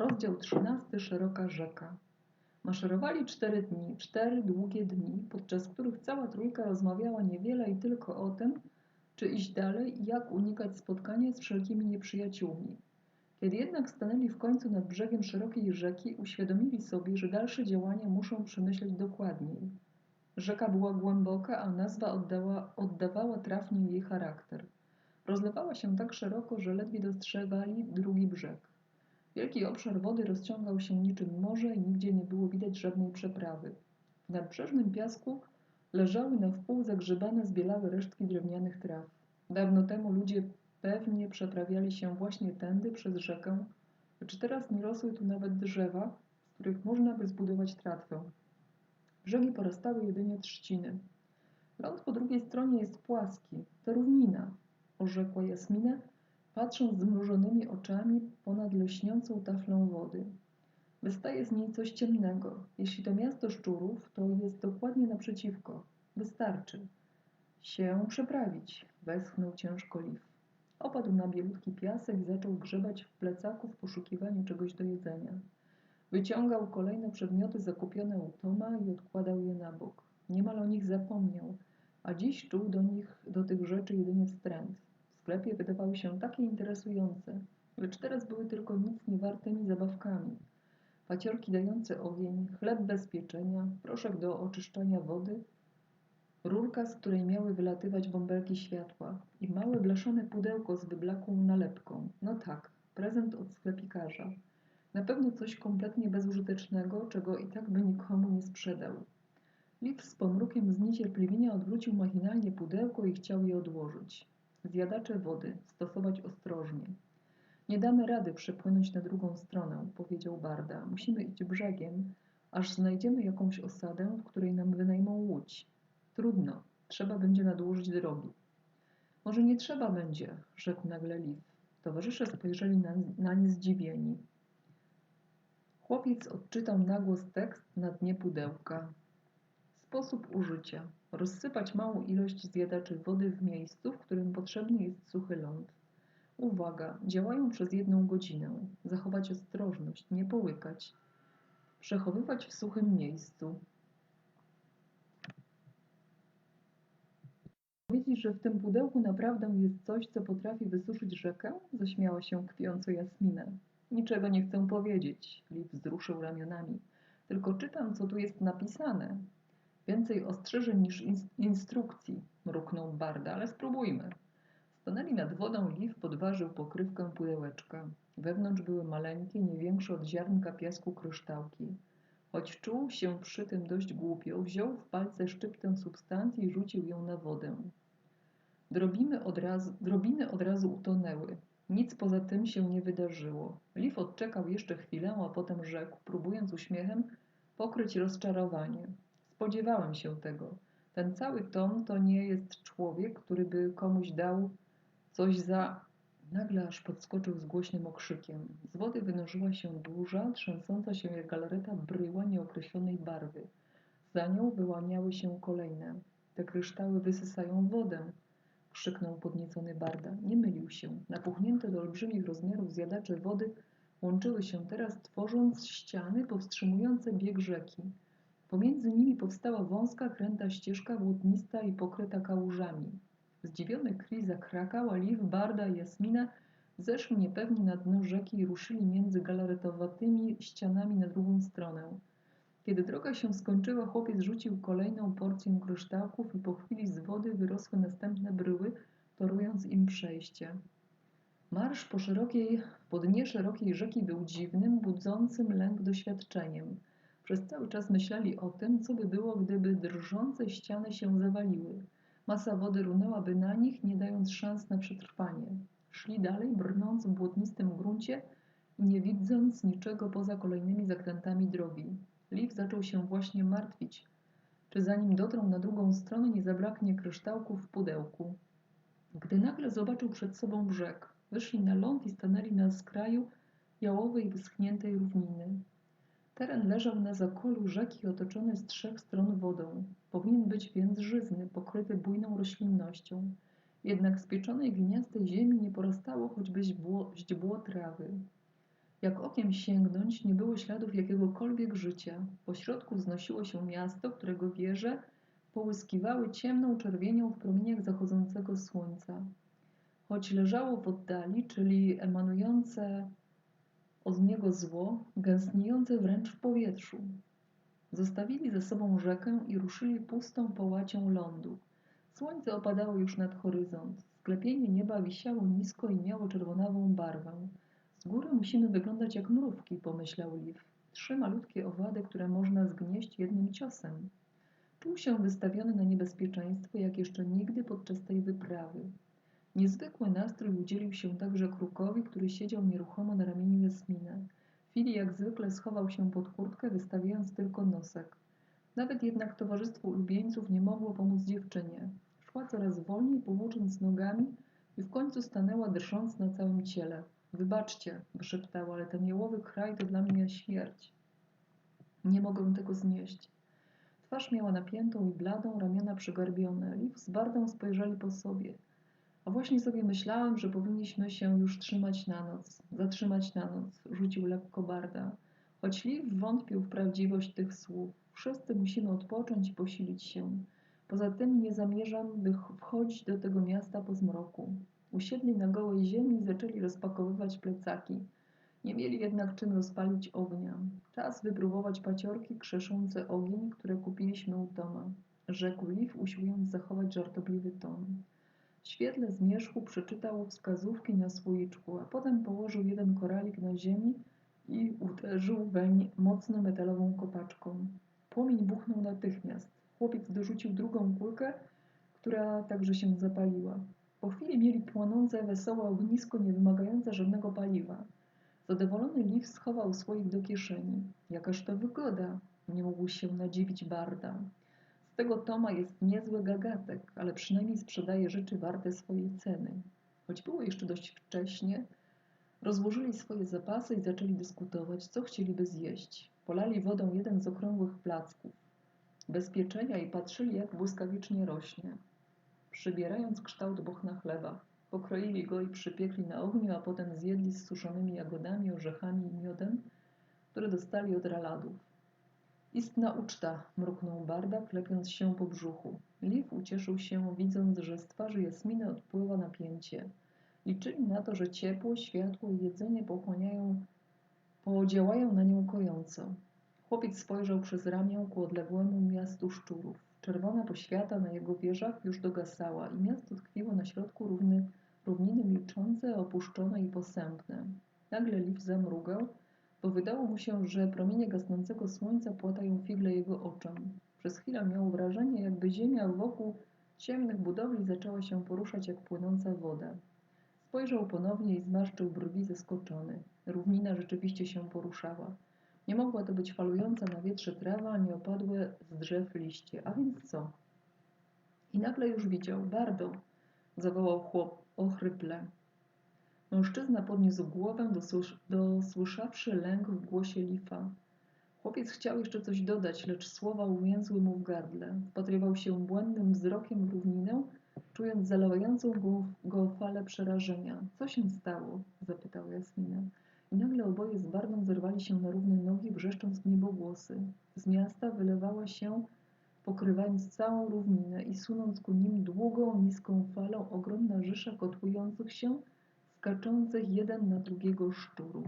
Rozdział trzynasty. Szeroka rzeka. Maszerowali cztery dni, cztery długie dni, podczas których cała trójka rozmawiała niewiele i tylko o tym, czy iść dalej i jak unikać spotkania z wszelkimi nieprzyjaciółmi. Kiedy jednak stanęli w końcu nad brzegiem szerokiej rzeki, uświadomili sobie, że dalsze działania muszą przemyśleć dokładniej. Rzeka była głęboka, a nazwa oddała, oddawała trafnie jej charakter. Rozlewała się tak szeroko, że ledwie dostrzegali drugi brzeg. Wielki obszar wody rozciągał się niczym morze i nigdzie nie było widać żadnej przeprawy. W nadbrzeżnym piasku leżały na wpół zagrzebane zbielałe resztki drewnianych traw. Dawno temu ludzie pewnie przeprawiali się właśnie tędy przez rzekę, lecz teraz nie rosły tu nawet drzewa, z których można by zbudować tratwę. Brzegi porastały jedynie trzciny. Ląd po drugiej stronie jest płaski, to równina, orzekła Jasmina, patrząc zmrużonymi oczami ponad lśniącą taflą wody. Wystaje z niej coś ciemnego. Jeśli to miasto szczurów, to jest dokładnie naprzeciwko. Wystarczy się przeprawić, westchnął ciężko Liv. Opadł na bielutki piasek i zaczął grzebać w plecaku w poszukiwaniu czegoś do jedzenia. Wyciągał kolejne przedmioty zakupione u Toma i odkładał je na bok. Niemal o nich zapomniał, a dziś czuł do nich, do tych rzeczy jedynie wstręt. Sklepie wydawały się takie interesujące, lecz teraz były tylko nic niewartymi zabawkami. Paciorki dające ogień, chleb bez pieczenia, proszek do oczyszczania wody, rurka, z której miały wylatywać bąbelki światła i małe blaszane pudełko z wyblakłą nalepką. No tak, prezent od sklepikarza. Na pewno coś kompletnie bezużytecznego, czego i tak by nikomu nie sprzedał. Liv z pomrukiem zniecierpliwienia odwrócił machinalnie pudełko i chciał je odłożyć. Zjadacze wody, stosować ostrożnie. Nie damy rady przepłynąć na drugą stronę, powiedział Barda. Musimy iść brzegiem, aż znajdziemy jakąś osadę, w której nam wynajmą łódź. Trudno, trzeba będzie nadłożyć drogi. Może nie trzeba będzie, rzekł nagle Liv. Towarzysze spojrzeli na, nań zdziwieni. Chłopiec odczytał nagłos tekst na dnie pudełka. Sposób użycia. Rozsypać małą ilość zjadaczy wody w miejscu, w którym potrzebny jest suchy ląd. Uwaga, działają przez jedną godzinę. Zachować ostrożność, nie połykać. Przechowywać w suchym miejscu. Wiedzieć, że w tym pudełku naprawdę jest coś, co potrafi wysuszyć rzekę? Zaśmiała się kpiąco Jasmina. Niczego nie chcę powiedzieć, Liv wzruszył ramionami. Tylko czytam, co tu jest napisane. Więcej ostrzeżeń niż in instrukcji, mruknął Barda, ale spróbujmy. Stanęli nad wodą, Liv podważył pokrywkę pudełeczka. Wewnątrz były maleńkie, nie większe od ziarnka piasku kryształki. Choć czuł się przy tym dość głupio, wziął w palce szczyptę substancji i rzucił ją na wodę. Drobimy od razu, drobiny od razu utonęły. Nic poza tym się nie wydarzyło. Liv odczekał jeszcze chwilę, a potem rzekł, próbując uśmiechem pokryć rozczarowanie. Spodziewałem się tego. Ten cały Tom to nie jest człowiek, który by komuś dał coś za... Nagle aż podskoczył z głośnym okrzykiem. Z wody wynurzyła się duża, trzęsąca się jak galareta bryła nieokreślonej barwy. Za nią wyłaniały się kolejne. Te kryształy wysysają wodę, krzyknął podniecony Barda. Nie mylił się. Napuchnięte do olbrzymich rozmiarów zjadacze wody łączyły się teraz, tworząc ściany powstrzymujące bieg rzeki. Pomiędzy nimi powstała wąska, kręta ścieżka błotnista i pokryta kałużami. Zdziwiony Kree zakrakał, a Liv, Barda i Jasmina zeszli niepewnie na dno rzeki i ruszyli między galaretowatymi ścianami na drugą stronę. Kiedy droga się skończyła, chłopiec rzucił kolejną porcję kryształków i po chwili z wody wyrosły następne bryły, torując im przejście. Marsz po szerokiej, po dnie szerokiej rzeki był dziwnym, budzącym lęk doświadczeniem. Przez cały czas myśleli o tym, co by było, gdyby drżące ściany się zawaliły. Masa wody runęłaby na nich, nie dając szans na przetrwanie. Szli dalej, brnąc w błotnistym gruncie i nie widząc niczego poza kolejnymi zakrętami drogi. Liv zaczął się właśnie martwić, czy zanim dotrą na drugą stronę nie zabraknie kryształków w pudełku. Gdy nagle zobaczył przed sobą brzeg, wyszli na ląd i stanęli na skraju jałowej, wyschniętej równiny. Teren leżał na zakolu rzeki otoczony z trzech stron wodą. Powinien być więc żyzny, pokryty bujną roślinnością. Jednak z pieczonej gliniastej ziemi nie porastało choćby źdźbło trawy. Jak okiem sięgnąć, nie było śladów jakiegokolwiek życia. Po środku wznosiło się miasto, którego wieże połyskiwały ciemną czerwienią w promieniach zachodzącego słońca. Choć leżało w oddali, czyli emanujące od niego zło, gęstniejące wręcz w powietrzu. Zostawili ze sobą rzekę i ruszyli pustą połacią lądu. Słońce opadało już nad horyzont. Sklepienie nieba wisiało nisko i miało czerwonawą barwę. Z góry musimy wyglądać jak mrówki, pomyślał Liv. Trzy malutkie owady, które można zgnieść jednym ciosem. Czuł się wystawiony na niebezpieczeństwo, jak jeszcze nigdy podczas tej wyprawy. Niezwykły nastrój udzielił się także krukowi, który siedział nieruchomo na ramieniu Jasminy. Fili jak zwykle schował się pod kurtkę, wystawiając tylko nosek. Nawet jednak towarzystwo ulubieńców nie mogło pomóc dziewczynie. Szła coraz wolniej, powłócząc nogami i w końcu stanęła drżąc na całym ciele. Wybaczcie, wyszeptała, ale ten jełowy kraj to dla mnie śmierć. Nie mogę tego znieść. Twarz miała napiętą i bladą, ramiona przygarbione. Liv z Bardą spojrzeli po sobie. Właśnie sobie myślałem, że powinniśmy się już trzymać na noc, zatrzymać na noc, rzucił lekko Barda. Choć Liv wątpił w prawdziwość tych słów. Wszyscy musimy odpocząć i posilić się. Poza tym nie zamierzam by wchodzić do tego miasta po zmroku. Usiedli na gołej ziemi i zaczęli rozpakowywać plecaki. Nie mieli jednak czym rozpalić ognia. Czas wypróbować paciorki krzeszące ogień, które kupiliśmy u Toma. Rzekł Liv, usiłując zachować żartobliwy ton. W świetle zmierzchu przeczytał wskazówki na słoiczku, a potem położył jeden koralik na ziemi i uderzył weń mocno metalową kopaczką. Płomień buchnął natychmiast. Chłopiec dorzucił drugą kulkę, która także się zapaliła. Po chwili mieli płonące, wesołe ognisko, nie wymagające żadnego paliwa. Zadowolony Liv schował słoik do kieszeni. Jakaż to wygoda, nie mógł się nadziwić Barda. Tego Toma jest niezły gagatek, ale przynajmniej sprzedaje rzeczy warte swojej ceny. Choć było jeszcze dość wcześnie, rozłożyli swoje zapasy i zaczęli dyskutować, co chcieliby zjeść. Polali wodą jeden z okrągłych placków. Bezpieczenia i patrzyli, jak błyskawicznie rośnie przybierając kształt bochna chleba. Pokroili go i przypiekli na ogniu, a potem zjedli z suszonymi jagodami, orzechami i miodem, które dostali od raladów. Istna uczta, mruknął Barda, klepiąc się po brzuchu. Liv ucieszył się, widząc, że z twarzy Jasminy odpływa napięcie. Liczyli na to, że ciepło, światło i jedzenie pochłaniają, podziałają na nią kojąco. Chłopiec spojrzał przez ramię ku odległemu miastu szczurów. Czerwona poświata na jego wieżach już dogasała i miasto tkwiło na środku równy, równiny milczące, opuszczone i posępne. Nagle Liv zamrugał, bo wydało mu się, że promienie gasnącego słońca płatają figle jego oczom. Przez chwilę miał wrażenie, jakby ziemia wokół ciemnych budowli zaczęła się poruszać jak płynąca woda. Spojrzał ponownie i zmarszczył brwi zaskoczony. Równina rzeczywiście się poruszała. Nie mogła to być falująca na wietrze trawa, ani opadłe z drzew liście. A więc co? I nagle już widział. Bardo! zawołał chłop ochryple. Mężczyzna podniósł głowę, dosłyszawszy lęk w głosie Lifa. Chłopiec chciał jeszcze coś dodać, lecz słowa uwięzły mu w gardle. Wpatrywał się błędnym wzrokiem w równinę, czując zalewającą go, go falę przerażenia. Co się stało? zapytał Jasminę. I nagle oboje z Bardą zerwali się na równe nogi, wrzeszcząc w niebogłosy. Z miasta wylewała się, pokrywając całą równinę i sunąc ku nim długą, niską falą ogromna rzesza kotłujących się, skaczących jeden na drugiego szczurów.